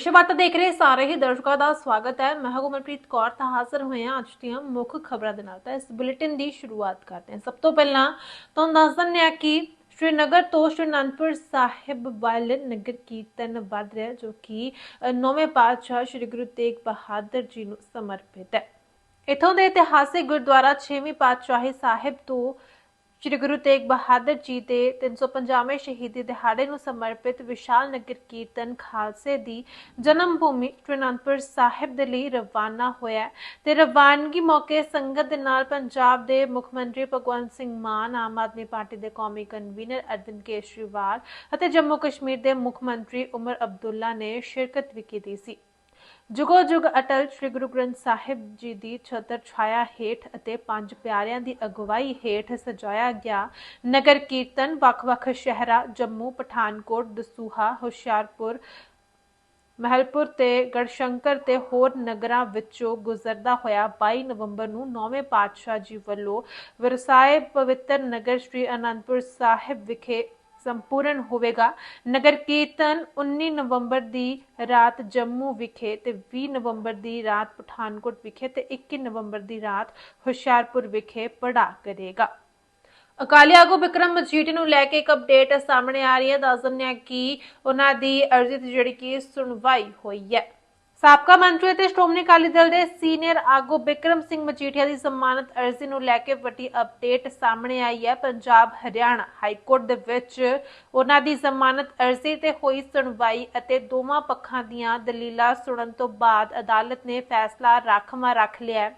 ਵਿਸ਼ਵਵਤ ਦੇਖ ਰਹੇ ਸਾਰੇ ਹੀ ਦਰਸ਼ਕਾਂ ਦਾ ਸਵਾਗਤ ਹੈ। ਮੈਂ ਹਕੂਮਤਪ੍ਰੀਤ ਕੌਰ ਤਾਂ ਹਾਜ਼ਰ ਹੋਏ ਹਾਂ ਅੱਜ ਦੀਆਂ ਮੁੱਖ ਖਬਰਾਂ ਦੇ ਨਾਲ। ਤਾਂ ਇਸ ਬੁਲੇਟਿਨ ਦੀ ਸ਼ੁਰੂਆਤ ਕਰਦੇ ਹਾਂ। ਸਭ ਤੋਂ ਪਹਿਲਾਂ ਤੁਹਾਨੂੰ ਦੱਸ ਦਿੰਦੇ ਹਾਂ ਕਿ ਸ਼੍ਰੀਨਗਰ ਤੋਂ ਸ਼੍ਰੀ ਅਨੰਦਪੁਰ ਸਾਹਿਬ ਵੱਲ ਨਗਰ ਕੀਰਤਨ ਵੱਧ ਰਿਹਾ ਜੋ ਕਿ ਅ, ਨੌਵੇਂ ਪਾਤਸ਼ਾਹ ਸ਼੍ਰੀ ਗੁਰੂ ਤੇਗ ਬਹਾਦਰ ਜੀ ਨੂੰ ਸਮਰਪਿਤ ਹੈ। ਇਥੋਂ ਦੇ ਇਤਿਹਾਸਿਕ ਗੁਰਦੁਆਰਾ 6ਵੀਂ ਪਾਤਸ਼ਾਹੀ ਸਾਹਿਬ ਤੋਂ ਸ਼੍ਰੀ ਗੁਰੂ ਤੇਗ ਬਹਾਦਰ ਜੀ ਦੇ 350ਵੇਂ ਸ਼ਹੀਦੀ ਦਿਹਾੜੇ ਨੂੰ ਸਮਰਪਿਤ ਵਿਸ਼ਾਲ ਨਗਰ ਕੀਰਤਨ ਖਾਲਸੇ ਦੀ ਜਨਮ ਭੂਮੀ ਸ਼੍ਰੀ ਸਾਹਿਬ ਦੇ ਲਈ ਰਵਾਨਾ ਹੋਇਆ ਤੇ ਰਵਾਨਗੀ ਮੌਕੇ ਸੰਗਤ ਦੇ ਨਾਲ ਪੰਜਾਬ ਦੇ ਮੁੱਖ ਮੰਤਰੀ ਭਗਵੰਤ ਸਿੰਘ ਮਾਨ, ਆਮ ਆਦਮੀ ਪਾਰਟੀ ਦੇ ਕੌਮੀ ਕਨਵੀਨਰ ਅਰਵਿੰਦ ਕੇਜਰੀਵਾਲ ਅਤੇ ਜੰਮੂ ਕਸ਼ਮੀਰ ਦੇ ਮੁੱਖ ਮੰਤਰੀ ਉਮਰ ਅਬਦੁੱਲਾ ਨੇ ਸ਼ਿਰਕਤ ਵੀ ਕੀਤੀ ਸੀ। ਜੁਗੋ ਜੁਗ ਅਟਲ ਸ੍ਰੀ ਗੁਰੂ ਗ੍ਰੰਥ ਸਾਹਿਬ ਜੀ ਦੀ ਛਤਰ ਛਾਇਆ ਹੇਠ ਅਤੇ ਪੰਜ ਪਿਆਰਿਆਂ ਦੀ ਅਗਵਾਈ ਹੇਠ ਸਜਾਇਆ ਗਿਆ ਨਗਰ ਕੀਰਤਨ ਵੱਖ-ਵੱਖ ਸ਼ਹਿਰਾਂ ਜੰਮੂ, ਪਠਾਨਕੋਟ, ਦਸੂਹਾ, ਹੁਸ਼ਿਆਰਪੁਰ, ਮਹਿਲਪੁਰ ਤੇ ਗੜਸ਼ੰਕਰ ਤੇ ਹੋਰ ਨਗਰਾਂ ਵਿੱਚੋਂ ਗੁਜ਼ਰਦਾ ਹੋਇਆ 22 ਨਵੰਬਰ ਨੂੰ ਨੌਵੇਂ ਪਾਤਸ਼ਾਹ ਜੀ ਵੱਲੋਂ ਵਿਰਸਾਏ ਪਵਿੱਤਰ ਨਗਰ ਸ੍ਰੀ ਅਨੰਦਪੁਰ ਸਾਹਿਬ ਵਿਖੇ ਸੰਪੂਰਨ ਹੋਵੇਗਾ। ਨਗਰ ਕੀਰਤਨ 19 ਨਵੰਬਰ ਦੀ ਰਾਤ ਜੰਮੂ ਵਿਖੇ ਤੇ 20 ਨਵੰਬਰ ਦੀ ਰਾਤ ਪਠਾਨਕੋਟ ਵਿਖੇ ਤੇ 21 ਨਵੰਬਰ ਦੀ ਰਾਤ ਹੁਸ਼ਿਆਰਪੁਰ ਵਿਖੇ ਪੜਾ ਕਰੇਗਾ। ਅਕਾਲੀ ਆਗੂ ਵਿਕਰਮ ਮਜੀਠੀ ਨੂੰ ਲੈ ਕੇ ਇੱਕ ਅਪਡੇਟ ਸਾਹਮਣੇ ਆ ਰਹੀ ਹੈ। ਦੱਸ ਦਿੰਦੇ ਹਾਂ ਕਿ ਉਹਨਾਂ ਦੀ ਅਰਜ਼ੀ ਤੇ ਜਿਹੜੀ ਕਿ ਸੁਣਵਾਈ ਹੋਈ ਹੈ। ਸਾਬਕਾ ਮੰਤਰੀ ਅਤੇ ਸ਼੍ਰੋਮਣੀ ਅਕਾਲੀ ਦਲ ਦੇ ਸੀਨੀਅਰ ਆਗੂ ਬਿਕਰਮ ਸਿੰਘ ਮਜੀਠੀਆ ਦੀ ਜ਼ਮਾਨਤ ਅਰਜ਼ੀ ਨੂੰ ਲੈ ਕੇ ਵੱਡੀ ਅਪਡੇਟ ਸਾਹਮਣੇ ਆਈ ਹੈ। ਪੰਜਾਬ, ਹਰਿਆਣਾ ਹਾਈ ਕੋਰਟ ਦੇ ਵਿੱਚ ਉਹਨਾਂ ਦੀ ਜ਼ਮਾਨਤ ਅਰਜ਼ੀ ਤੇ ਹੋਈ ਸੁਣਵਾਈ ਅਤੇ ਦੋਵਾਂ ਪੱਖਾਂ ਦੀਆਂ ਦਲੀਲਾਂ ਸੁਣਨ ਤੋਂ ਬਾਅਦ ਅਦਾਲਤ ਨੇ ਫੈਸਲਾ ਰਾਖਵਾਂ ਰੱਖ ਲਿਆ ਹੈ।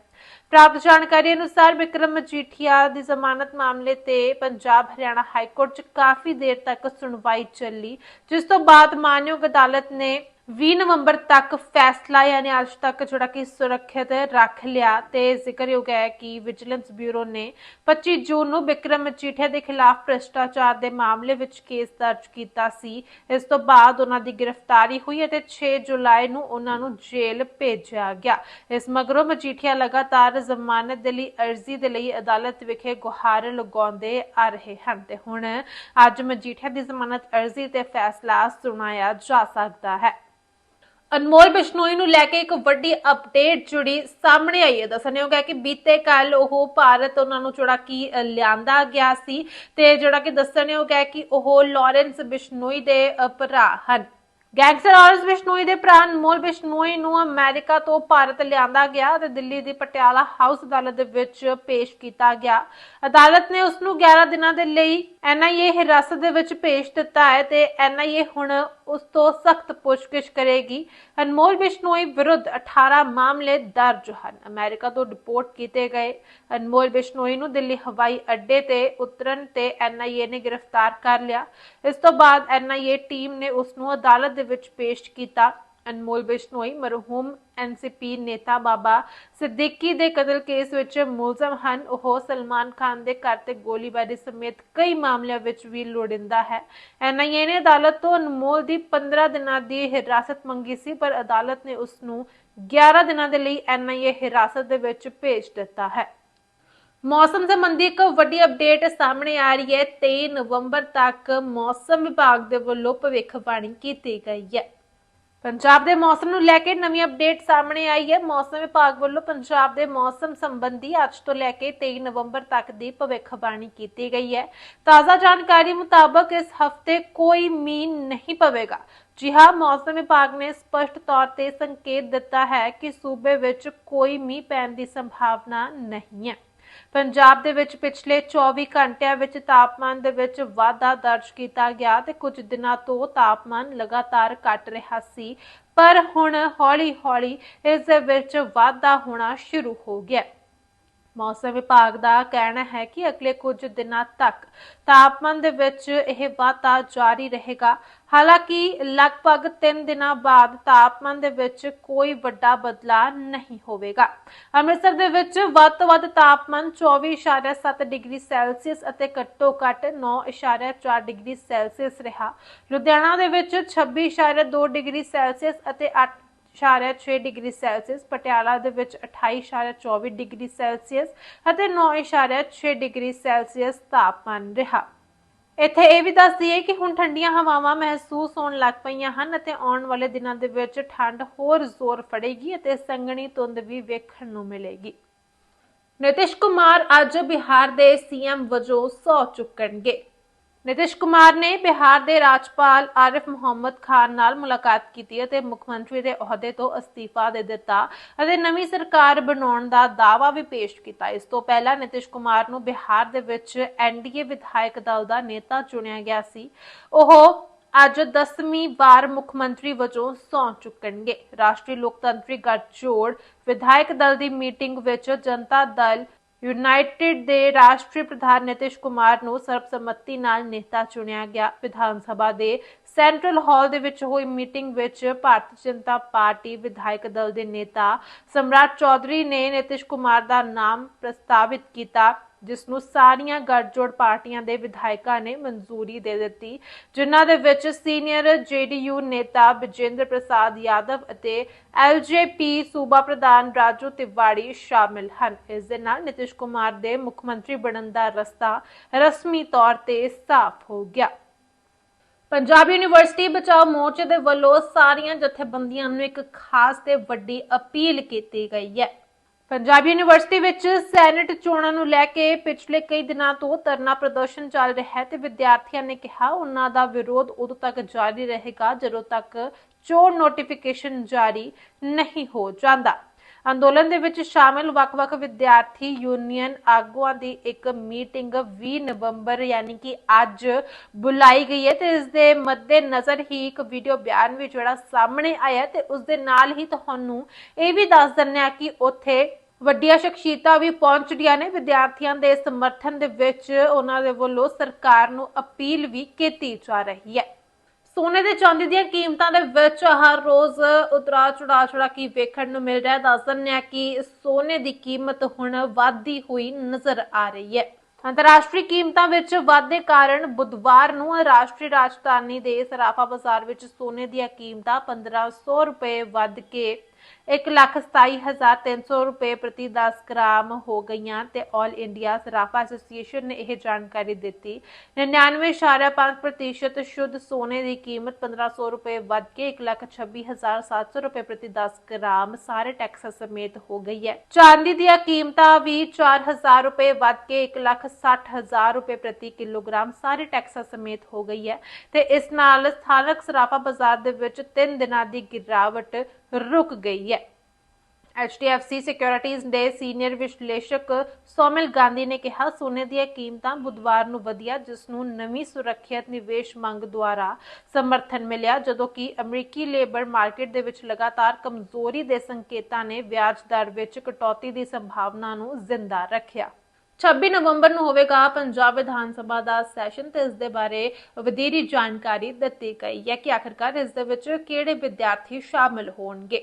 ਪ੍ਰਾਪਤ ਜਾਣਕਾਰੀ ਅਨੁਸਾਰ ਵਿਕਰਮ ਮਜੀਠੀਆ ਦੀ ਜ਼ਮਾਨਤ ਮਾਮਲੇ ਤੇ ਪੰਜਾਬ, ਹਰਿਆਣਾ ਹਾਈ ਕੋਰਟ 'ਚ ਕਾਫੀ ਦੇਰ ਤੱਕ ਸੁਣਵਾਈ ਚੱਲੀ, ਜਿਸ ਤੋਂ ਬਾਅਦ ਮਾਨਯੋਗ ਅਦਾਲਤ ਨੇ 20 ਨਵੰਬਰ ਤੱਕ ਫੈਸਲਾ ਯਾਨੀ ਅੱਜ ਤੱਕ ਜਿਹੜਾ ਕਿ ਸੁਰੱਖਿਅਤ ਰੱਖ ਲਿਆ ਤੇ ਜ਼ਿਕਰਯੋਗ ਹੈ ਕਿ ਵਿਜੀਲੈਂਸ ਬਿਊਰੋ ਨੇ 25 ਜੂਨ ਨੂੰ ਵਿਕਰਮ ਮਜੀਠੀਆ ਦੇ ਖਿਲਾਫ ਭ੍ਰਿਸ਼ਟਾਚਾਰ ਦੇ ਮਾਮਲੇ ਵਿੱਚ ਕੇਸ ਦਰਜ ਕੀਤਾ ਸੀ। ਇਸ ਤੋਂ ਬਾਅਦ ਉਹਨਾਂ ਦੀ ਗ੍ਰਿਫਤਾਰੀ ਹੋਈ ਅਤੇ 6 ਜੁਲਾਈ ਨੂੰ ਉਹਨਾਂ ਨੂੰ ਜੇਲ੍ਹ ਭੇਜਿਆ ਗਿਆ। ਇਸ ਮਗਰੋਂ ਮਜੀਠੀਆ ਲਗਾਤਾਰ ਜ਼ਮਾਨਤ ਦੇ ਲਈ ਅਰਜ਼ੀ ਦੇ ਲਈ ਅਦਾਲਤ ਵਿਖੇ ਗੁਹਾਰ ਲਗਾਉਂਦੇ ਆ ਰਹੇ ਹਨ ਤੇ ਹੁਣ ਅੱਜ ਮਜੀਠੀਆ ਦੀ ਜ਼ਮਾਨਤ ਅਰਜ਼ੀ ਤੇ ਫੈਸਲਾ ਸੁਣਾਇਆ ਜਾ ਸਕਦਾ ਹੈ। ਅਨਮੋਲ ਬਿਸ਼ਨੋਈ ਨੂੰ ਲੈ ਕੇ ਇੱਕ ਵੱਡੀ ਅਪਡੇਟ ਜੁੜੀ ਸਾਹਮਣੇ ਆਈ ਹੈ। ਦੱਸਣਯੋਗ ਹੈ ਕਿ ਬੀਤੇ ਕੱਲ ਉਹ ਭਾਰਤ ਉਹਨਾਂ ਨੂੰ ਜਿਹੜਾ ਕਿ ਲਿਆਂਦਾ ਗਿਆ ਸੀ ਤੇ ਜਿਹੜਾ ਕਿ ਦੱਸਣਯੋਗ ਹੈ ਕਿ ਉਹ ਲਾਰੈਂਸ ਬਿਸ਼ਨੋਈ ਦੇ ਭਰਾ ਹਨ। ਗੈਂਗਸਟਰ ਲਾਰੈਂਸ ਬਿਸ਼ਨੋਈ ਦੇ ਭਰਾ ਅਨਮੋਲ ਬਿਸ਼ਨੋਈ ਨੂੰ ਅਮਰੀਕਾ ਤੋਂ ਭਾਰਤ ਲਿਆਂਦਾ ਗਿਆ ਤੇ ਦਿੱਲੀ ਦੀ ਪਟਿਆਲਾ ਹਾਊਸ ਅਦਾਲਤ ਦੇ ਵਿੱਚ ਪੇਸ਼ ਕੀਤਾ ਗਿਆ। ਅਦਾਲਤ ਨੇ ਉਸ ਨੂੰ 11 ਦਿਨਾਂ ਦੇ ਲਈ ਐਨਆਈਏ ਹਿਰਾਸਤ ਦੇ ਵਿੱਚ ਭੇਜ ਦਿੱਤਾ ਹੈ ਤੇ ਐਨਆਈਏ ਹੁਣ ਉਸ ਤੋਂ ਸਖਤ ਪੁੱਛਗਿੱਛ ਕਰੇਗੀ। ਅਨਮੋਲ ਬਿਸ਼ਨੋਈ ਵਿਰੁੱਧ 18 ਮਾਮਲੇ ਦਰਜ ਹਨ। ਅਮਰੀਕਾ ਤੋਂ ਰਿਪੋਰਟ ਕੀਤੇ ਗਏ। ਅਨਮੋਲ ਬਿਸ਼ਨੋਈ ਨੂੰ ਦਿੱਲੀ ਹਵਾਈ ਅੱਡੇ ਤੇ ਉਤਰਨ ਤੇ ਐਨਆਈਏ ਨੇ ਗ੍ਰਿਫਤਾਰ ਕਰ ਲਿਆ। ਇਸ ਤੋਂ ਬਾਅਦ ਐਨਆਈਏ ਟੀਮ ਨੇ ਉਸ ਨੂੰ ਅਦਾਲਤ ਦੇ ਵਿੱਚ ਪੇਸ਼ ਕੀਤਾ। ਅਨਮੋਲ ਬਿਸ਼ਨੋਈ, ਮਰਹੂਮ ਐਨਸੀਪੀ ਨੇਤਾ ਬਾਬਾ ਸਿੱਦੀਕੀ ਦੇ ਕਤਲ ਕੇਸ ਵਿੱਚ ਮੁਲਜ਼ਮ ਹਨ। ਉਹ ਸਲਮਾਨ ਖਾਨ ਦੇ ਘਰ ਤੇ ਗੋਲੀਬਾਰੀ ਸਮੇਤ ਕਈ ਮਾਮਲਿਆਂ ਵਿੱਚ ਵੀ ਲੋੜਿੰਦਾ ਹੈ। ਐਨਆਈਏ ਨੇ ਅਦਾਲਤ ਤੋਂ ਅਨਮੋਲ ਦੀ 15 ਦਿਨਾਂ ਦੀ ਹਿਰਾਸਤ ਮੰਗੀ ਸੀ, ਪਰ ਅਦਾਲਤ ਨੇ ਉਸ ਨੂੰ 11 ਦਿਨਾਂ ਦੇ ਲਈ ਐਨਆਈਏ ਹਿਰਾਸਤ ਦੇ ਵਿੱਚ ਭੇਜ ਦਿੱਤਾ ਹੈ। ਮੌਸਮ ਸੰਬੰਧੀ ਇੱਕ ਵੱਡੀ ਅਪਡੇਟ ਸਾਹਮਣੇ ਆ ਰਹੀ ਹੈ। 23 ਨਵੰਬਰ ਤੱਕ ਮੌਸਮ ਵਿਭਾਗ ਦੇ ਵੱਲੋਂ ਭਵਿੱਖਬਾਣੀ ਕੀਤੀ ਗਈ ਹੈ। ਪੰਜਾਬ ਦੇ ਮੌਸਮ ਨੂੰ ਲੈ ਕੇ ਨਵੀਂ ਅਪਡੇਟ ਸਾਹਮਣੇ ਆਈ ਹੈ। ਮੌਸਮ ਵਿਭਾਗ ਵੱਲੋਂ ਪੰਜਾਬ ਦੇ ਮੌਸਮ ਸੰਬੰਧੀ ਅੱਜ ਤੋਂ ਲੈ ਕੇ 23 ਨਵੰਬਰ ਤੱਕ ਦੀ ਭਵਿੱਖਬਾਣੀ ਕੀਤੀ ਗਈ ਹੈ। ਤਾਜ਼ਾ ਜਾਣਕਾਰੀ ਮੁਤਾਬਕ ਇਸ ਹਫ਼ਤੇ ਕੋਈ ਮੀਂਹ ਨਹੀਂ ਪਵੇਗਾ। ਜੀ ਹਾਂ, ਮੌਸਮ ਵਿਭਾਗ ਨੇ ਸਪਸ਼ਟ ਤੌਰ ਤੇ ਸੰਕੇਤ ਦਿੱਤਾ ਹੈ ਕਿ ਸੂਬੇ ਵਿੱਚ ਕੋਈ ਮੀਂਹ ਪੈਣ ਦੀ ਸੰਭਾਵਨਾ ਨਹੀਂ ਹੈ। ਪੰਜਾਬ ਦੇ ਵਿੱਚ ਪਿਛਲੇ 24 ਘੰਟਿਆਂ ਵਿੱਚ ਤਾਪਮਾਨ ਦੇ ਵਿੱਚ ਵਾਧਾ ਦਰਜ ਕੀਤਾ ਗਿਆ ਤੇ ਕੁਝ ਦਿਨਾਂ ਤੋਂ ਤਾਪਮਾਨ ਲਗਾਤਾਰ ਘਟ ਰਿਹਾ ਸੀ, ਪਰ ਹੁਣ ਹੌਲੀ-ਹੌਲੀ ਇਸ ਦੇ ਵਿੱਚ ਵਾਧਾ ਹੋਣਾ ਸ਼ੁਰੂ ਹੋ ਗਿਆ। ਮੌਸਮ ਵਿਭਾਗ ਦਾ ਕਹਿਣਾ ਹੈ ਕਿ ਅਗਲੇ ਕੁਝ ਦਿਨਾਂ ਤੱਕ ਤਾਪਮਾਨ ਦੇ ਵਿੱਚ ਇਹ ਵਾਧਾ ਜਾਰੀ ਰਹੇਗਾ। ਹਾਲਾਂਕਿ, ਲਗਭਗ 3 ਦਿਨਾਂ ਬਾਅਦ ਤਾਪਮਾਨ ਦੇ ਵਿੱਚ ਕੋਈ ਵੱਡਾ ਬਦਲਾਅ ਨਹੀਂ ਹੋਵੇਗਾ। ਅੰਮ੍ਰਿਤਸਰ ਦੇ ਵਿੱਚ ਵੱਧ ਤੋਂ ਵੱਧ ਤਾਪਮਾਨ 24.7 ਡਿਗਰੀ ਸੈਲਸੀਅਸ ਅਤੇ ਘੱਟੋ ਘੱਟ 9.4 ਡਿਗਰੀ ਸੈਲਸੀਅਸ ਰਿਹਾ। ਲੁਧਿਆਣਾ ਦੇ ਵਿੱਚ 26.2 ਡਿਗਰੀ ਸੈਲਸੀਅਸ ਅਤੇ 8 6 ਡਿਗਰੀ ਸੈਲਸੀਅਸ, ਪਟਿਆਲਾ ਦੇ ਵਿੱਚ 28.24 ਡਿਗਰੀ ਸੈਲਸੀਅਸ ਅਤੇ 9.6 ਡਿਗਰੀ ਸੈਲਸੀਅਸ ਤਾਪਮਾਨ ਰਿਹਾ। ਇੱਥੇ ਇਹ ਵੀ ਦੱਸ ਦਈਏ ਕਿ ਹੁਣ ਠੰਡੀਆਂ ਹਵਾਵਾਂ ਮਹਿਸੂਸ ਹੋਣ ਲੱਗ ਪਈਆਂ ਹਨ ਅਤੇ ਆਉਣ ਵਾਲੇ ਦਿਨਾਂ ਦੇ ਵਿੱਚ ਠੰਡ ਹੋਰ ਜ਼ੋਰ ਫੜੇਗੀ ਅਤੇ ਸੰਘਣੀ ਧੁੰਦ ਵੀ ਵੇਖਣ ਨੂੰ ਮਿਲੇਗੀ। ਨਿਤਿਸ਼ ਕੁਮਾਰ ਅੱਜ ਬਿਹਾਰ ਦੇ ਸੀਐਮ ਵਜੋਂ ਸਹੁੰ ਚੁੱਕਣਗੇ। ਨਿਤਿਸ਼ ਕੁਮਾਰ ਨੇ ਬਿਹਾਰ ਦੇ ਰਾਜਪਾਲ ਆਰਿਫ ਮੁਹੰਮਦ ਖਾਨ ਨਾਲ ਮੁਲਾਕਾਤ ਕੀਤੀ ਅਤੇ ਮੁੱਖ ਮੰਤਰੀ ਦੇ ਅਹੁਦੇ ਤੋਂ ਅਸਤੀਫਾ ਦੇ ਦਿੱਤਾ ਅਤੇ ਨਵੀਂ ਸਰਕਾਰ ਬਣਾਉਣ ਦਾ ਦਾਅਵਾ ਵੀ ਪੇਸ਼ ਕੀਤਾ। ਇਸ ਤੋਂ ਪਹਿਲਾਂ ਨਿਤਿਸ਼ ਕੁਮਾਰ ਨੂੰ ਬਿਹਾਰ ਦੇ ਵਿੱਚ ਐਨਡੀਏ ਵਿਧਾਇਕ ਦਲ ਦਾ ਨੇਤਾ ਚੁਣਿਆ ਗਿਆ ਸੀ। ਉਹ ਅੱਜ 10ਵੀਂ ਵਾਰ ਮੁੱਖ ਮੰਤਰੀ ਵਜੋਂ ਸਹੁੰ ਚੁੱਕਣਗੇ। ਰਾਸ਼ਟਰੀ ਲੋਕਤੰਤਰੀ ਗੱਠਜੋੜ ਵਿਧਾਇਕ ਦਲ ਦੀ ਮੀਟਿੰਗ ਵਿੱਚ ਜਨਤਾ ਦਲ ਯੂਨਾਈਟਿਡ ਦੇ ਰਾਸ਼ਟਰੀ ਪ੍ਰਧਾਨ ਨਿਤਿਸ਼ ਕੁਮਾਰ ਨੂੰ ਸਰਬਸੰਮਤੀ ਨਾਲ ਨੇਤਾ ਚੁਣਿਆ ਗਿਆ। ਵਿਧਾਨ ਸਭਾ ਦੇ ਸੈਂਟਰਲ ਹਾਲ ਦੇ ਵਿੱਚ ਹੋਈ ਮੀਟਿੰਗ ਵਿੱਚ ਭਾਰਤੀ ਜਨਤਾ ਪਾਰਟੀ ਵਿਧਾਇਕ ਦਲ ਦੇ ਨੇਤਾ ਸਮਰਾਟ ਚੌਧਰੀ ਨੇ ਨਿਤਿਸ਼ ਕੁਮਾਰ ਦਾ ਨਾਮ ਪ੍ਰਸਤਾਵਿਤ ਕੀਤਾ। ਜਿਸ ਨੂੰ ਸਾਰੀਆਂ ਗੱਠਜੋੜ ਪਾਰਟੀਆਂ ਦੇ ਵਿਧਾਇਕਾਂ ਨੇ ਮਨਜ਼ੂਰੀ ਦੇ ਦਿੱਤੀ, ਜਿਨ੍ਹਾਂ ਦੇ ਵਿੱਚ ਸੀਨੀਅਰ ਜੇਡੀਯੂ ਨੇਤਾ ਵਿਜੇਂਦਰ ਪ੍ਰਸਾਦ ਯਾਦਵ ਅਤੇ ਐਲਜੇਪੀ ਸੂਬਾ ਪ੍ਰਧਾਨ ਰਾਜੂ ਤਿਵਾੜੀ ਸ਼ਾਮਿਲ ਹਨ। ਇਸ ਦੇ ਨਾਲ ਨਿਤਿਸ਼ ਕੁਮਾਰ ਦੇ ਮੁੱਖ ਮੰਤਰੀ ਬਣਨ ਦਾ ਰਸਤਾ ਰਸਮੀ ਤੌਰ ਤੇ ਸਾਫ਼ ਹੋ ਗਿਆ। ਪੰਜਾਬ ਯੂਨੀਵਰਸਿਟੀ ਬਚਾਓ ਮੋਰਚੇ ਦੇ ਵੱਲੋਂ ਸਾਰੀਆਂ ਜਥੇਬੰਦੀਆਂ ਨੂੰ ਇੱਕ ਖਾਸ ਤੇ ਵੱਡੀ ਅਪੀਲ ਕੀਤੀ ਗਈ ਹੈ। ਪੰਜਾਬ ਯੂਨੀਵਰਸਿਟੀ ਵਿੱਚ ਸੈਨੇਟ ਚੋਣਾਂ ਨੂੰ ਲੈ ਕੇ ਪਿਛਲੇ ਕਈ ਦਿਨਾਂ ਤੋਂ ਧਰਨਾ ਪ੍ਰਦਰਸ਼ਨ ਚੱਲ ਰਿਹਾ ਹੈ ਤੇ ਵਿਦਿਆਰਥੀਆਂ ਨੇ ਕਿਹਾ ਉਹਨਾਂ ਦਾ ਵਿਰੋਧ ਉਦੋਂ ਤੱਕ ਜਾਰੀ ਰਹੇਗਾ ਜਦੋਂ ਤੱਕ ਚੋਣ ਨੋਟੀਫਿਕੇਸ਼ਨ ਜਾਰੀ ਨਹੀਂ ਹੋ ਜਾਂਦਾ। ਅੰਦੋਲਨ ਦੇ ਵਿੱਚ ਸ਼ਾਮਿਲ ਵੱਖ-ਵੱਖ ਵਿਦਿਆਰਥੀ ਯੂਨੀਅਨ ਆਗੂਆਂ ਦੀ ਇੱਕ ਮੀਟਿੰਗ 20 ਨਵੰਬਰ ਯਾਨੀ ਕਿ ਅੱਜ ਬੁਲਾਈ ਗਈ ਹੈ ਤੇ ਇਸ ਦੇ ਮੱਦੇ ਨਜ਼ਰ ਹੀ ਇੱਕ ਵੀਡੀਓ ਬਿਆਨ ਵੀ ਜਿਹੜਾ ਸਾਹਮਣੇ ਆਇਆ ਤੇ ਉਸ ਦੇ ਨਾਲ ਹੀ ਤੁਹਾਨੂੰ ਇਹ ਵੀ ਦੱਸ ਦਿੰਨੇ ਆ ਕਿ ਉੱਥੇ ਵੱਡੀਆਂ ਸ਼ਖਸੀਅਤਾਂ ਵੀ ਪਹੁੰਚ ਰਹੀਆਂ ਨੇ। ਵਿਦਿਆਰਥੀਆਂ ਦੇ ਸਮਰਥਨ ਦੇ ਵਿੱਚ ਉਹਨਾਂ ਦੇ ਵੱਲੋਂ ਸਰਕਾਰ ਨੂੰ ਅਪੀਲ ਵੀ ਕੀਤੀ ਜਾ ਰਹੀ ਹੈ। ਸੋਨੇ ਦੇ ਚਾਂਦੀ ਦੀਆਂ ਕੀਮਤਾਂ ਦੇ ਵਿੱਚ ਹਰ ਰੋਜ਼ ਉਤਰਾ ਚੜਾ ਚੜਾ ਕੀ ਵੇਖਣ ਨੂੰ ਮਿਲ ਰਿਹਾ ਦੱਸ ਦਿੰਦੇ ਹਾਂ ਕਿ ਸੋਨੇ ਦੀ ਕੀਮਤ ਹੁਣ ਵਧਦੀ ਹੋਈ ਨਜ਼ਰ ਆ ਰਹੀ ਹੈ। ਅੰਤਰਰਾਸ਼ਟਰੀ ਕੀਮਤਾਂ ਵਿੱਚ ਵਾਧੇ ਕਾਰਨ ਬੁੱਧਵਾਰ ਨੂੰ ਰਾਸ਼ਟਰੀ ਰਾਜਧਾਨੀ ਦੇ ਸਰਾਫਾ ਬਾਜ਼ਾਰ ਵਿੱਚ ਸੋਨੇ ਦੀਆਂ ਕੀਮਤਾਂ 1500 ਰੁਪਏ ਵੱਧ ਕੇ 127300 ਰੁਪਏ ਪ੍ਰਤੀ 10 ਗ੍ਰਾਮ ਹੋ ਗਈਆਂ ਤੇ 올 ਇੰਡੀਆ ਸਰਾਫਾ ਐਸੋਸੀਏਸ਼ਨ ਨੇ ਇਹ ਜਾਣਕਾਰੀ ਦਿੱਤੀ। 99.5% ਸ਼ੁੱਧ ਸੋਨੇ ਦੀ ਕੀਮਤ 1500 ਰੁਪਏ ਵੱਧ ਕੇ 126700 ਰੁਪਏ ਪ੍ਰਤੀ 10 ਗ੍ਰਾਮ ਸਾਰੇ ਟੈਕਸ ਸਮੇਤ ਹੋ ਗਈ ਹੈ। ਚਾਂਦੀ ਦੀਆਂ ਕੀਮਤਾਂ ਵੀ 4000 ਰੁਪਏ ਵੱਧ ਕੇ 160000 ਰੁਪਏ ਪ੍ਰਤੀ ਕਿਲੋਗ੍ਰਾਮ ਸਾਰੇ ਟੈਕਸ ਸਮੇਤ ਹੋ ਗਈ ਹੈ ਤੇ ਇਸ ਨਾਲ ਸਥਾਨਕ ਸਰਾਫਾ ਬਾਜ਼ਾਰ ਦੇ ਵਿੱਚ 3 ਦਿਨਾਂ ਦੀ ਗਿਰਾਵਟ ਰੁਕ ਗਈ ਹੈ। HDFC ਸਿਕਿਉਰਿਟੀਜ਼ ਦੇ ਸੀਨੀਅਰ ਵਿਸ਼ਲੇਸ਼ਕ ਸੋਮਿਲ ਗਾਂਧੀ ਨੇ ਕਿਹਾ, ਸੋਨੇ ਦੀਆਂ ਕੀਮਤਾਂ ਬੁੱਧਵਾਰ ਨੂੰ ਵਧਿਆ, ਜਿਸ ਨੂੰ ਨਵੀਂ ਸੁਰੱਖਿਅਤ ਨਿਵੇਸ਼ ਮੰਗ ਦੁਆਰਾ ਸਮਰਥਨ ਮਿਲਿਆ, ਜਦੋਂ ਕਿ ਅਮਰੀਕੀ ਲੇਬਰ ਮਾਰਕੀਟ ਦੇ ਵਿੱਚ ਲਗਾਤਾਰ ਕਮਜ਼ੋਰੀ ਦੇ ਸੰਕੇਤਾਂ ਨੇ ਵਿਆਜ ਦਰ ਵਿੱਚ ਕਟੌਤੀ ਦੀ ਸੰਭਾਵਨਾ ਨੂੰ ਜ਼ਿੰਦਾ ਰੱਖਿਆ। 26 ਨਵੰਬਰ ਨੂੰ ਹੋਵੇਗਾ ਪੰਜਾਬ ਵਿਧਾਨ ਸਭਾ ਦਾ ਸੈਸ਼ਨ ਤੇ ਇਸ ਦੇ ਬਾਰੇ ਵਧੇਰੀ ਜਾਣਕਾਰੀ ਦਿੱਤੀ ਗਈ ਹੈ ਕਿ ਆਖਰਕਾਰ ਇਸ ਦੇ ਵਿੱਚ ਕਿਹੜੇ ਵਿਦਿਆਰਥੀ ਸ਼ਾਮਲ ਹੋਣਗੇ।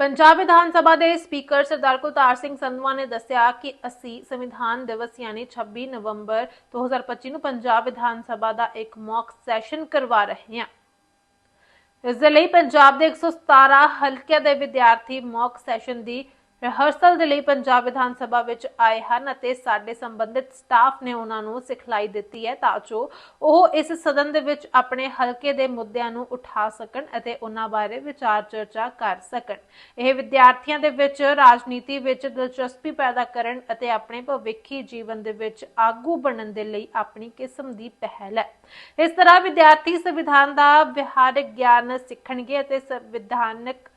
ਪੰਜਾਬ ਵਿਧਾਨ ਸਭਾ ਦੇ ਸਪੀਕਰ ਸਰਦਾਰ ਕੁਲਤਾਰ ਸਿੰਘ ਸੰਧਵਾ ਨੇ ਦੱਸਿਆ ਕਿ ਅਸੀਂ ਸੰਵਿਧਾਨ ਦਿਵਸ ਯਾਨੀ 26 ਨਵੰਬਰ 2025 ਨੂੰ ਪੰਜਾਬ ਵਿਧਾਨ ਸਭਾ ਦਾ ਇੱਕ ਮੌਕ ਸੈਸ਼ਨ ਕਰਵਾ ਰਹੇ ਹਾਂ। ਇਸ ਦੇ ਲਈ ਪੰਜਾਬ ਦੇ 117 ਹਲਕਿਆਂ ਦੇ ਵਿਦਿਆਰਥੀ ਮੌਕ ਸੈਸ਼ਨ ਦੀ ਰਿਹਰਸਲ ਦੇ ਲਈ ਪੰਜਾਬ ਵਿਧਾਨ ਸਭਾ ਵਿੱਚ ਆਏ ਹਨ ਅਤੇ ਸਾਡੇ ਸੰਬੰਧਿਤ ਸਟਾਫ ਨੇ ਉਹਨਾਂ ਨੂੰ ਸਿਖਲਾਈ ਦਿੱਤੀ ਹੈ ਤਾਂ ਜੋ ਉਹ ਇਸ ਸਦਨ ਦੇ ਵਿੱਚ ਆਪਣੇ ਹਲਕੇ ਦੇ ਮੁੱਦਿਆਂ ਨੂੰ ਉਠਾ ਸਕਣ ਅਤੇ ਉਹਨਾਂ ਬਾਰੇ ਵਿਚਾਰ ਚਰਚਾ ਕਰ ਸਕਣ। ਇਹ ਵਿਦਿਆਰਥੀਆਂ ਦੇ ਵਿੱਚ ਰਾਜਨੀਤੀ ਵਿੱਚ ਦਿਲਚਸਪੀ ਪੈਦਾ ਕਰਨ ਅਤੇ ਆਪਣੇ ਭਵਿੱਖੀ ਜੀਵਨ ਦੇ ਵਿੱਚ ਆਗੂ ਬਣਨ ਦੇ ਲਈ ਆਪਣੀ ਕਿਸਮ ਦੀ ਪਹਿਲ ਹੈ। ਇਸ ਤਰ੍ਹਾਂ ਵਿਦਿਆਰਥੀ ਸੰਵਿਧਾਨ ਦਾ ਵਿਹਾਰਕ ਗਿਆਨ ਸਿੱਖਣਗੇ ਅਤੇ ਸੰਵਿਧਾਨਕ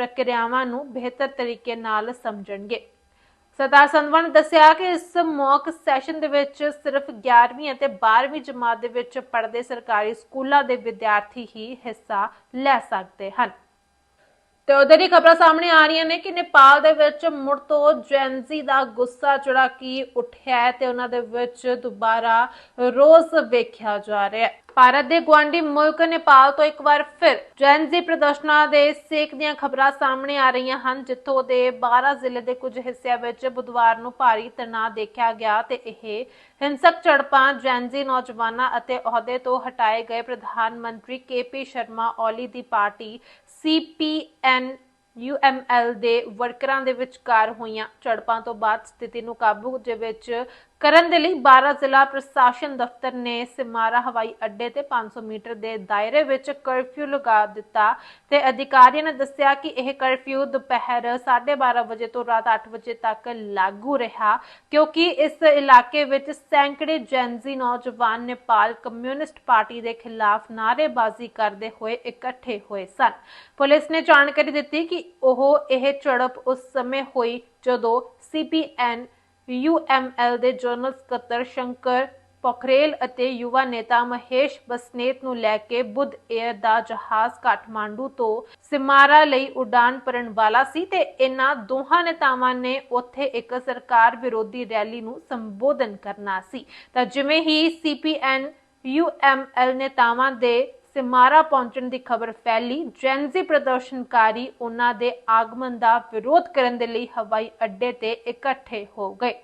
ਪ੍ਰਕਿਰਿਆਵਾਂ ਨੂੰ ਬਿਹਤਰ ਤਰੀਕੇ ਨਾਲ ਸਮਝਣਗੇ। ਸਰਦਾਰ ਸੰਧਵਾ ਨੇ ਦੱਸਿਆ ਕਿ ਇਸ ਮੌਕ ਸੈਸ਼ਨ ਦੇ ਵਿੱਚ ਸਿਰਫ 11ਵੀਂ ਅਤੇ 12ਵੀਂ ਜਮਾਤ ਦੇ ਵਿੱਚ ਪੜ੍ਹਦੇ ਸਰਕਾਰੀ ਸਕੂਲਾਂ ਦੇ ਵਿਦਿਆਰਥੀ ਹੀ ਹਿੱਸਾ ਲੈ ਸਕਦੇ ਹਨ। ਤੇ ਉਧਰ ਹੀ ਖਬਰਾਂ ਸਾਹਮਣੇ ਆ ਰਹੀਆਂ ਨੇ ਕਿ ਨੇਪਾਲ ਦੇ ਵਿੱਚ ਮੁੜ ਤੋਂ ਜੈਨਜ਼ੀ ਦਾ ਗੁੱਸਾ ਜਿਹੜਾ ਕਿ ਉੱਠਿਆ ਹੈ ਤੇ ਉਹਨਾਂ ਦੇ ਵਿੱਚ ਦੁਬਾਰਾ ਰੋਸ ਵੇਖਿਆ ਜਾ ਰਿਹਾ ਹੈ। ਭਾਰਤ ਦੇ ਗਵਾਂਢੀ ਮੁਲਕ ਨੇਪਾਲ ਤੋਂ ਇੱਕ ਵਾਰ ਫਿਰ ਜੈਨਜ਼ੀ ਪ੍ਰਦਰਸ਼ਨਾਂ ਦੇ ਸੇਕ ਦੀਆਂ ਖਬਰਾਂ ਸਾਹਮਣੇ ਆ ਰਹੀਆਂ ਹਨ, ਜਿੱਥੋਂ ਦੇ 12 ਜ਼ਿਲ੍ਹੇ ਦੇ ਕੁਝ ਹਿੱਸਿਆਂ ਵਿੱਚ ਬੁੱਧਵਾਰ ਨੂੰ ਭਾਰੀ ਤਣਾਅ ਦੇਖਿਆ ਗਿਆ ਤੇ ਇਹ ਹਿੰਸਕ ਝੜਪਾਂ ਜੈਨਜ਼ੀ ਨੌਜਵਾਨਾਂ ਅਤੇ ਅਹੁਦੇ ਤੋਂ ਹਟਾਏ ਗਏ ਪ੍ਰਧਾਨ ਮੰਤਰੀ ਕੇਪੀ ਸ਼ਰਮਾ ਓਲੀ ਦੀ ਪਾਰਟੀ ਸੀਪੀਐਨ ਯੂਐਮਐਲ ਦੇ ਵਰਕਰਾਂ ਦੇ ਵਿਚਕਾਰ ਹੋਈਆਂ ਝੜਪਾਂ ਤੋਂ ਬਾਅਦ ਸਥਿਤੀ ਨੂੰ ਕਾਬੂ ਦੇ ਵਿੱਚ ਕਰਨ ਦੇ ਲਈ 12 ਜ਼ਿਲ੍ਹਾ ਪ੍ਰਸ਼ਾਸਨ ਦਫ਼ਤਰ ਨੇ ਸਿਮਾਰਾ ਹਵਾਈ ਅੱਡੇ ਤੇ 500 ਮੀਟਰ ਦੇ ਦਾਇਰੇ ਵਿੱਚ ਕਰਫਿਊ ਲਗਾ ਦਿੱਤਾ ਤੇ ਅਧਿਕਾਰੀਆਂ ਨੇ ਦੱਸਿਆ ਕਿ ਇਹ ਕਰਫਿਊ ਦੁਪਹਿਰ 12:30 ਵਜੇ ਤੋਂ ਰਾਤ 8 ਵਜੇ ਤੱਕ ਲਾਗੂ ਰਿਹਾ, ਕਿਉਂਕਿ ਇਸ ਇਲਾਕੇ ਵਿੱਚ ਸੈਂਕੜੇ ਜੈਨਜ਼ੀ ਨੌਜਵਾਨ ਨੇਪਾਲ ਕਮਿਊਨਿਸਟ ਪਾਰਟੀ ਦੇ ਖਿਲਾਫ ਨਾਅਰੇਬਾਜ਼ੀ ਕਰਦੇ ਹੋਏ ਇਕੱਠੇ ਹੋਏ ਸਨ। ਪੁਲਿਸ ਨੇ ਜਾਣਕਾਰੀ ਦਿੱਤੀ ਕਿ ਉਹ ਇਹ ਝੜਪ ਉਸ ਸਮੇਂ ਹੋਈ ਜਦੋਂ ਸੀਪੀਐਨ ਯੂਐਮਐਲ ਦੇ ਜਨਰਲ ਸਕੱਤਰ ਸ਼ੰਕਰ ਪੋਖਰੇਲ ਅਤੇ ਯੁਵਾ ਨੇਤਾ ਮਹੇਸ਼ ਬਸਨੇਤ ਨੂੰ ਲੈ ਕੇ ਬੁੱਧ 에ਅਰ ਦਾ ਜਹਾਜ਼ ਕਾਠਮਾਂਡੂ ਤੋਂ ਸਿਮਾਰਾ ਲਈ ਉਡਾਨ ਭਰਨ ਵਾਲਾ ਸੀ ਤੇ ਇਹਨਾਂ ਦੋਹਾਂ ਨੇਤਾਵਾਂ ਨੇ ਉੱਥੇ ਇੱਕ ਸਰਕਾਰ ਵਿਰੋਧੀ ਰੈਲੀ ਨੂੰ ਸੰਬੋਧਨ ਕਰਨਾ ਸੀ। ਤਾਂ ਜਿਵੇਂ ਹੀ ਸੀਪੀਐਨ ਯੂਐਮਐਲ ਨੇਤਾਵਾਂ ਦੇ ਸਿਮਾਰਾ ਪਹੁੰਚਣ ਦੀ ਖਬਰ ਫੈਲੀ। ਜੈਨਜ਼ੀ ਪ੍ਰਦਰਸ਼ਨਕਾਰੀ ਉਹਨਾਂ ਦੇ ਆਗਮਨ ਦਾ ਵਿਰੋਧ ਕਰਨ ਦੇ ਲਈ ਹਵਾਈ ਅੱਡੇ ਤੇ ਇਕੱਠੇ ਹੋ ਗਏ।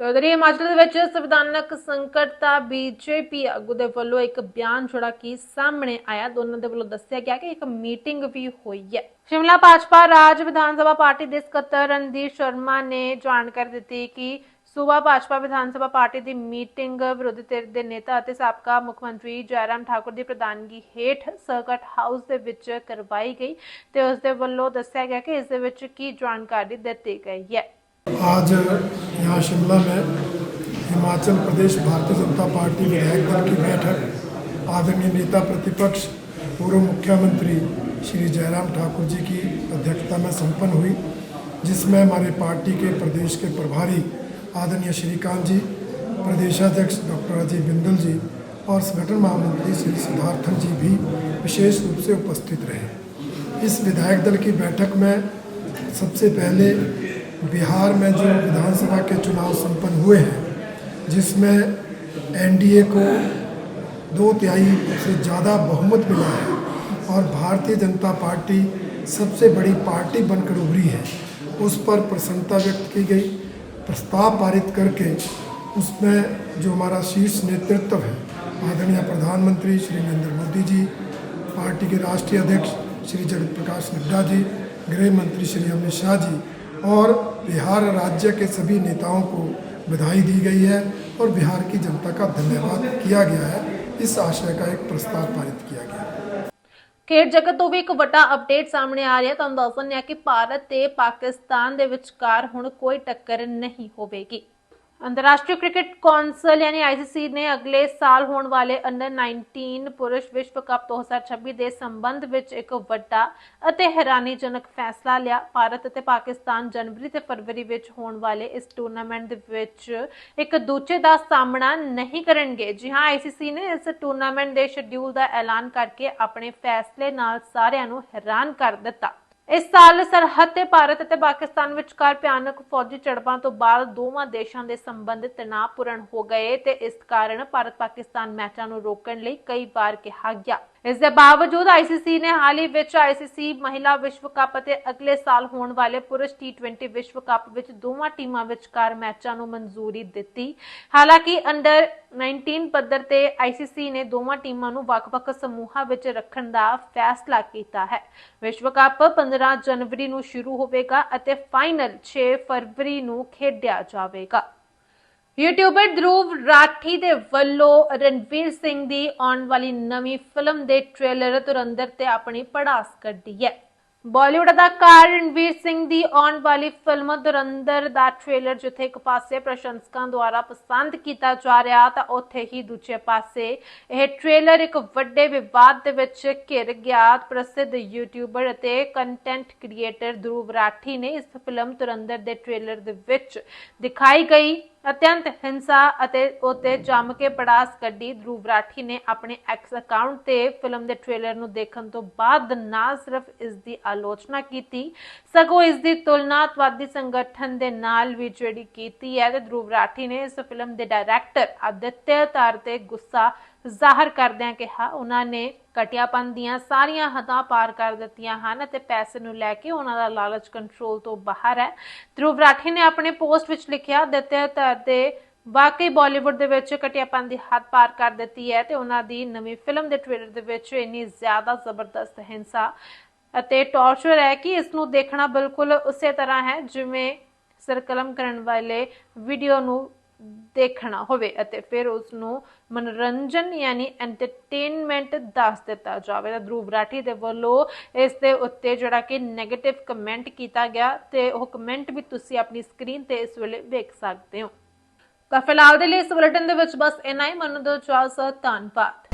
ਉਧਰ ਹਿਮਾਚਲ ਦੇ ਵਿੱਚ ਸੰਵਿਧਾਨਕ ਸੰਕਟ ਦਾ ਬੀਜੇਪੀ ਆਗੂ ਦੇ ਵੱਲੋਂ ਇੱਕ ਬਿਆਨ ਜਿਹੜਾ ਕਿ ਸਾਹਮਣੇ ਆਇਆ। ਦੋਨਾਂ ਦੇ ਵੱਲੋਂ ਦੱਸਿਆ ਗਿਆ ਕਿ ਇੱਕ ਮੀਟਿੰਗ ਵੀ ਹੋਈ ਹੈ। ਸ਼ਿਮਲਾ ਭਾਜਪਾ ਰਾਜ ਵਿਧਾਨ ਸਭਾ ਪਾਰਟੀ ਦੇ ਸਕੱਤਰ ਰਣਦੀਪ ਸ਼ਰਮਾ ਨੇ ਜਾਣਕਾਰੀ ਦਿੱਤੀ ਕਿ ਸੂਬਾ ਭਾਜਪਾ ਵਿਧਾਨ ਸਭਾ ਪਾਰਟੀ ਦੀ ਮੀਟਿੰਗ ਵਿਰੋਧੀ ਧਿਰ ਦੇ ਨੇਤਾ ਅਤੇ ਸਾਬਕਾ ਮੁੱਖ ਮੰਤਰੀ ਜੈਰਾਮ ਠਾਕੁਰ ਦੀ ਪ੍ਰਧਾਨਗੀ ਹੇਠ ਸਰਕਟ ਹਾਊਸ ਦੇ ਵਿੱਚ ਕਰਵਾਈ ਗਈ ਤੇ ਉਸ ਦੇ ਵੱਲੋਂ ਦੱਸਿਆ ਗਿਆ ਕਿ ਇਸ ਦੇ ਵਿੱਚ ਕੀ ਜਾਣਕਾਰੀ ਦਿੱਤੀ ਗਈ ਹੈ आज यहाँ शिमला में हिमाचल प्रदेश भारतीय जनता पार्टी विधायक दल की बैठक आदरणीय नेता प्रतिपक्ष पूर्व मुख्यमंत्री श्री जयराम ठाकुर जी की अध्यक्षता में संपन्न हुई जिसमें हमारे पार्टी के प्रदेश के प्रभारी आदरणीय श्रीकांत जी, प्रदेशाध्यक्ष डॉक्टर अजय बिंदल जी और संगठन महामंत्री श्री सिद्धार्थन जी भी विशेष रूप से उपस्थित रहे। इस विधायक दल की बैठक में सबसे पहले बिहार में जो विधानसभा के चुनाव संपन्न हुए हैं, जिसमें एनडीए को दो तिहाई से ज़्यादा बहुमत मिला है और भारतीय जनता पार्टी सबसे बड़ी पार्टी बनकर उभरी है, उस पर प्रसन्नता व्यक्त की गई। प्रस्ताव पारित करके उसमें जो हमारा शीर्ष नेतृत्व है, आदरणीय प्रधानमंत्री श्री नरेंद्र मोदी जी, पार्टी के राष्ट्रीय अध्यक्ष श्री जगत प्रकाश नड्डा जी, गृह मंत्री श्री अमित शाह जी और बिहार राज्य के सभी नेताओं को बधाई दी गई है और बिहार की जनता का धन्यवाद किया गया है। इस आशय का एक प्रस्ताव पारित किया गया। ਖੇਡ ਜਗਤ ਤੋਂ ਵੀ ਇੱਕ ਵੱਡਾ ਅਪਡੇਟ ਸਾਹਮਣੇ ਆ ਰਿਹਾ ਤੁਹਾਨੂੰ ਦੱਸ ਦਿੰਦੇ ਹਾਂ ਕਿ ਭਾਰਤ ਤੇ ਪਾਕਿਸਤਾਨ ਦੇ ਵਿਚਕਾਰ ਹੁਣ ਕੋਈ ਟੱਕਰ ਨਹੀਂ ਹੋਵੇਗੀ। ਅੰਤਰਰਾਸ਼ਟਰੀ ਕ੍ਰਿਕਟ ਕੌਂਸਲ ਯਾਨੀ ਆਈਸੀਸੀ ਨੇ ਅਗਲੇ ਸਾਲ ਹੋਣ ਵਾਲੇ ਅੰਡਰ 19 ਪੁਰਸ਼ ਵਿਸ਼ਵ ਕੱਪ 2026 ਦੇ ਸੰਬੰਧ ਵਿੱਚ ਇੱਕ ਵੱਡਾ ਅਤੇ ਹੈਰਾਨੀਜਨਕ ਫੈਸਲਾ ਲਿਆ। ਭਾਰਤ ਅਤੇ ਪਾਕਿਸਤਾਨ ਜਨਵਰੀ ਤੇ ਫਰਵਰੀ ਵਿੱਚ ਹੋਣ ਵਾਲੇ ਇਸ ਟੂਰਨਾਮੈਂਟ ਦੇ ਵਿੱਚ ਇੱਕ ਦੂਜੇ ਦਾ ਸਾਹਮਣਾ ਨਹੀਂ ਕਰਨਗੇ। ਜੀ ਹਾਂ ਆਈਸੀਸੀ ਨੇ ਇਸ ਟੂਰਨਾਮੈਂਟ ਦੇ ਸ਼ਡਿਊਲ ਦਾ ਐਲਾਨ ਕਰਕੇ ਆਪਣੇ ਫੈਸਲੇ ਨਾਲ ਸਾਰਿਆਂ ਨੂੰ ਹੈਰਾਨ ਕਰ ਦਿੱਤਾ। ਇਸ ਸਾਲ ਸਰਹੱਦ ਤੇ ਭਾਰਤ ਅਤੇ ਪਾਕਿਸਤਾਨ ਵਿਚਕਾਰ ਭਿਆਨਕ ਫੌਜੀ ਝੜਪਾਂ ਤੋਂ ਬਾਅਦ ਦੋਵਾਂ ਦੇਸ਼ਾਂ ਦੇ ਸੰਬੰਧ ਤਣਾਅਪੂਰਨ ਹੋ ਗਏ ਤੇ ਇਸ ਕਾਰਨ ਭਾਰਤ ਪਾਕਿਸਤਾਨ ਮੈਚਾਂ ਨੂੰ ਰੋਕਣ ਲਈ ਕਈ ਵਾਰ ਕਿਹਾ ਗਿਆ। ਇਸ ਦੇ ਬਾਵਜੂਦ ਆਈਸੀਸੀ ਨੇ ਹਾਲ ਹੀ ਵਿੱਚ ਆਈਸੀਸੀ ਮਹਿਲਾ ਵਿਸ਼ਵ ਕੱਪ ਅਤੇ ਅਗਲੇ ਸਾਲ ਹੋਣ ਵਾਲੇ ਪੁਰਸ਼ ਟੀ20 ਵਿਸ਼ਵ ਕੱਪ ਵਿੱਚ ਦੋਵਾਂ ਟੀਮਾਂ ਵਿਚਕਾਰ ਮੈਚਾਂ ਨੂੰ ਮਨਜ਼ੂਰੀ ਦਿੱਤੀ। ਹਾਲਾਂਕਿ ਅੰਡਰ 19 ਪੱਧਰ ਤੇ ਆਈਸੀਸੀ ਨੇ ਦੋਵਾਂ ਟੀਮਾਂ ਨੂੰ ਵੱਖ-ਵੱਖ ਸਮੂਹਾਂ ਵਿੱਚ ਰੱਖਣ ਦਾ ਫੈਸਲਾ ਕੀਤਾ ਹੈ। ਵਿਸ਼ਵ ਕੱਪ 15 ਜਨਵਰੀ ਨੂੰ ਸ਼ੁਰੂ ਹੋਵੇਗਾ ਅਤੇ ਫਾਈਨਲ 6 ਫਰਵਰੀ ਨੂੰ ਖੇਡਿਆ ਜਾਵੇਗਾ। ਯੂਟਿਊਬਰ ਧਰੂਵ ਰਾਠੀ ਦੇ ਵੱਲੋਂ ਰਣਵੀਰ ਸਿੰਘ ਦੀ ਆਉਣ ਵਾਲੀ ਨਵੀਂ ਫਿਲਮ ਦੇ ਟ੍ਰੇਲਰ ਤੁਰੰਦਰ ਤੇ ਆਪਣੀ ਪੜਾਸ ਕੱਢੀ ਹੈ। ਬਾਲੀਵੁੱਡ ਅਦਾਕਾਰ ਰਣਵੀਰ ਸਿੰਘ ਦੀ ਆਉਣ ਵਾਲੀ ਫਿਲਮ ਦੁਰੰਦਰ ਦਾ ਟ੍ਰੇਲਰ ਜਿੱਥੇ ਇੱਕ ਪਾਸੇ ਪ੍ਰਸ਼ੰਸਕਾਂ ਦੁਆਰਾ ਪਸੰਦ ਕੀਤਾ ਜਾ ਰਿਹਾ ਤਾਂ ਉੱਥੇ ਹੀ ਦੂਜੇ ਪਾਸੇ ਇਹ ਟ੍ਰੇਲਰ ਇੱਕ ਵੱਡੇ ਵਿਵਾਦ ਦੇ ਵਿੱਚ ਘਿਰ ਗਿਆ। ਪ੍ਰਸਿੱਧ ਯੂਟਿਊਬਰ ਅਤੇ ਕੰਟੈਂਟ ਕ੍ਰੀਏਟਰ ਧਰੂਵ ਰਾਠੀ ਨੇ ਇਸ ਫਿਲਮ ਤੁਰੰਦਰ ਦੇ ਟ੍ਰੇਲਰ ਦੇ ਵਿੱਚ ਦਿਖਾਈ ਗਈ। ਅਤਿਅੰਤ ਹਿੰਸਾ ਅਤੇ ਉਤੇ ਜੰਮ ਕੇ ਪੜਾਸ ਕੱਢੀ ਧਰੂਵ ਰਾਠੀ ਨੇ ਆਪਣੇ ਐਕਸ ਅਕਾਊਂਟ ਤੇ ਫਿਲਮ ਦੇ ਟ੍ਰੇਲਰ ਨੂੰ ਦੇਖਣ ਤੋਂ ਬਾਅਦ ਨਾ ਸਿਰਫ ਇਸ ਦੀ ਆਲੋਚਨਾ ਕੀਤੀ, ਸਗੋਂ ਇਸ ਦੀ ਤੁਲਨਾ ਅਤਵਾਦੀ ਸੰਗਠਨ ਦੇ ਨਾਲ ਵੀ ਜਿਹੜੀ ਕੀਤੀ ਹੈ ਤੇ ਧਰੂਵ ਰਾਠੀ ਨੇ ਇਸ ਫਿਲਮ ਦੇ ਡਾਇਰੈਕਟਰ ਆਦਿਤਿਆ ਤਾਰ ਤੇ ਗੁੱਸਾ ਜ਼ਾਹਰ ਕਰਦਿਆਂ ਕਿਹਾ, ਉਹਨਾਂ ਨੇ ਕਟਿਆਪਨ ਦੀਆਂ ਸਾਰੀਆਂ ਹੱਦਾਂ ਪਾਰ ਕਰ ਦਿੱਤੀਆਂ ਹਨ ਅਤੇ ਪੈਸੇ ਨੂੰ ਲੈ ਕੇ ਉਹਨਾਂ ਦਾ ਲਾਲਚ ਕੰਟਰੋਲ ਤੋਂ ਬਾਹਰ ਹੈ। ਧਰੁਵ ਰਾਠੀ ਨੇ ਆਪਣੇ ਪੋਸਟ ਵਿੱਚ ਲਿਖਿਆ ਦਿੱਤੇ ਧਰ ਦੇ ਵਾਕਈ ਬਾਲੀਵੁੱਡ ਦੇ ਵਿੱਚ ਕਟਿਆਪਨ ਦੀ ਹੱਦ ਪਾਰ ਕਰ ਦਿੱਤੀ ਹੈ ਤੇ ਉਹਨਾਂ ਦੀ ਨਵੀਂ ਫਿਲਮ ਦੇ ਟ੍ਰੇਲਰ ਦੇ ਵਿੱਚ ਇੰਨੀ ਜ਼ਿਆਦਾ ਜ਼ਬਰਦਸਤ ਹਿੰਸਾ ਅਤੇ ਟੌਰਚਰ ਹੈ ਕਿ ਇਸ ਨੂੰ ਦੇਖਣਾ ਬਿਲਕੁਲ ਉਸੇ ਤਰ੍ਹਾਂ ਹੈ ਜਿਵੇਂ ਸਰਕਲਮ ਕਰਨ ਵਾਲੇ ਵੀਡੀਓ ਨੂੰ ਦੇਖਣਾ ਹੋਵੇ ਅਤੇ ਫਿਰ ਉਸ ਨੂੰ ਮਨੋਰੰਜਨ ਯਾਨੀ ਐਂਟਰਟੇਨਮੈਂਟ ਦੱਸ ਦਿੱਤਾ ਜਾਵੇ। ਤਾਂ ਧਰੂਵ ਰਾਠੀ ਦੇ ਵੱਲੋਂ ਇਸ ਦੇ ਉੱਤੇ ਜਿਹੜਾ ਕਿ 네ਗੇਟਿਵ ਕਮੈਂਟ ਕੀਤਾ ਗਿਆ ਤੇ ਉਹ ਕਮੈਂਟ ਵੀ ਤੁਸੀਂ ਆਪਣੀ ਸਕਰੀਨ ਤੇ ਇਸ ਵੇਲੇ ਵੇਖ ਸਕਦੇ ਹੋ। ਤਾਂ ਫਿਲਹਾਲ ਦੇ ਲਈ ਇਸ ਬੁਲੇਟਿਨ ਦੇ ਵਿੱਚ ਬਸ ਇੰਨਾ ਹੀ। ਮਨੋਂ ਦੋ ਚਾਹ ਧੰਨਵਾਦ।